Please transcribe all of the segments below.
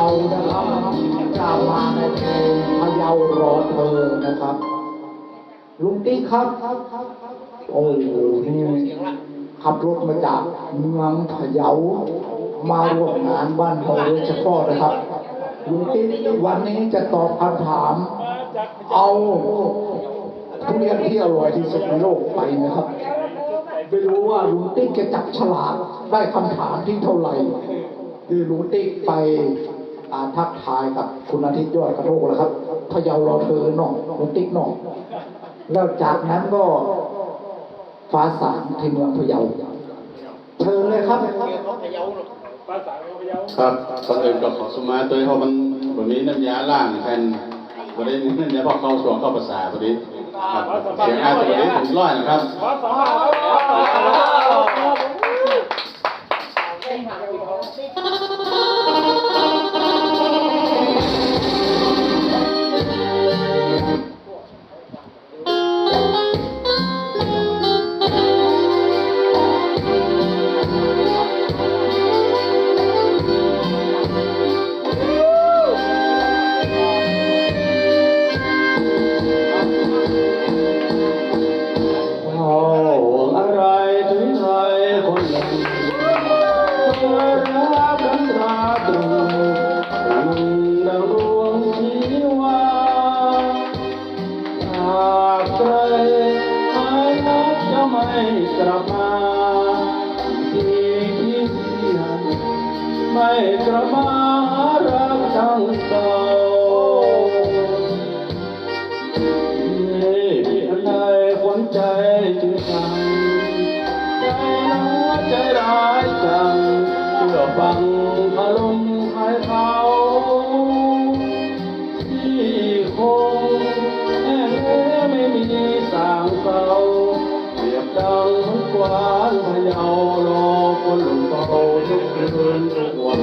านะครับกล่าวมาในเพลงพะเยารอเธอนะครับ ลุงติ๊กครับ โอ้โหนี่ขับรถมาจากเมืองพะเยามาร่วมงานบ้านเราโดยเฉพาะนะครับลุงติ๊กวันนี้จะตอบคำถาม เอาทุเรียนที่อร่อยที่สุดในโลกไปนะครับไม่รู้ว่าลุงติ๊กจะจับฉลากได้คำถามที่เท่าไหร่คือลุงติ๊กไป อ่าทักทายกับคุณอาทิตย์ยอดกระโทกแล้วครับพะเยารอเธอหน่องลุงติ๊กหน่องแล้วจากนั้นก็ฟ้าสางที่เมืองพะเยาเชิญเลยครับครับก่อนอื่นก็ขอสมาตัวเพราะมันวันนี้น้ำยาล่างแทนวันนี้น้ำยาพอกเข้าสวงเข้าภาษาวันนี้ครับเสียงอาตัวนี้ถึงร้อยนะครับ กใครหายนักจะไม่กลับมาทีที่เสียนไม่กลับมาหารักดังเก่านี่อันใดขวัญใจจึงสั่งใจน้าใจร้ายจังเชื่อฟังอารมณ์ งกวานพยาวรอคนลงเฝ้าทุกคืนทุกวัน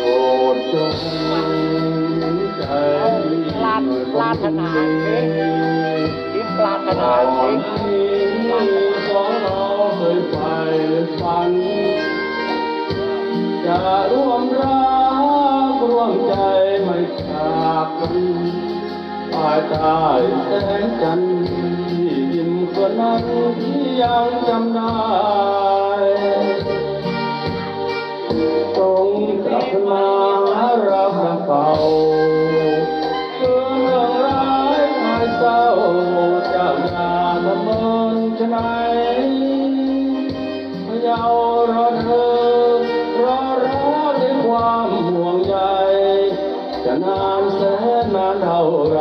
โปรดจงใจปราปราถนาเองที่ปราถนาก่อเอนงนี้สองเราเคยใฝ่ฝัน จะร่วมรักร่วมใจไม่จากกันภายใต้แสงจันทร์ นั้นที่ยังจำได้จงกลับมารักเก่าคือเรื่องร้ายหายเศร้าจ้าอย่าละเมินชะไหนพะเยาวรอเธอรอรักด้วยความห่วงใยจะนานแสนนานเท่าไร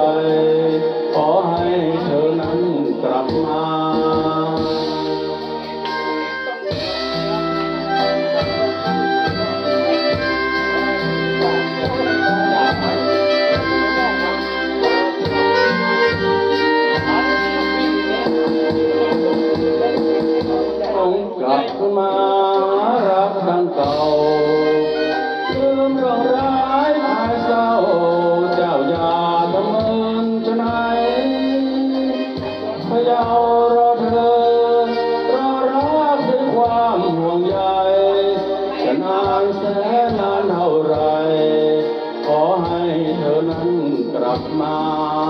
ขอให้เธอนั้นกลับมา จงกลับขึ้นมารักดังเก่าลืมเรื่องร้ายหายเศร้า เจ้าอย่าทำเมินชะไหนพะเยารอเธอรอรักด้วยความห่วงใยจะนานแสนนานเท่าไร ขอให้เธอนั้นกลับมา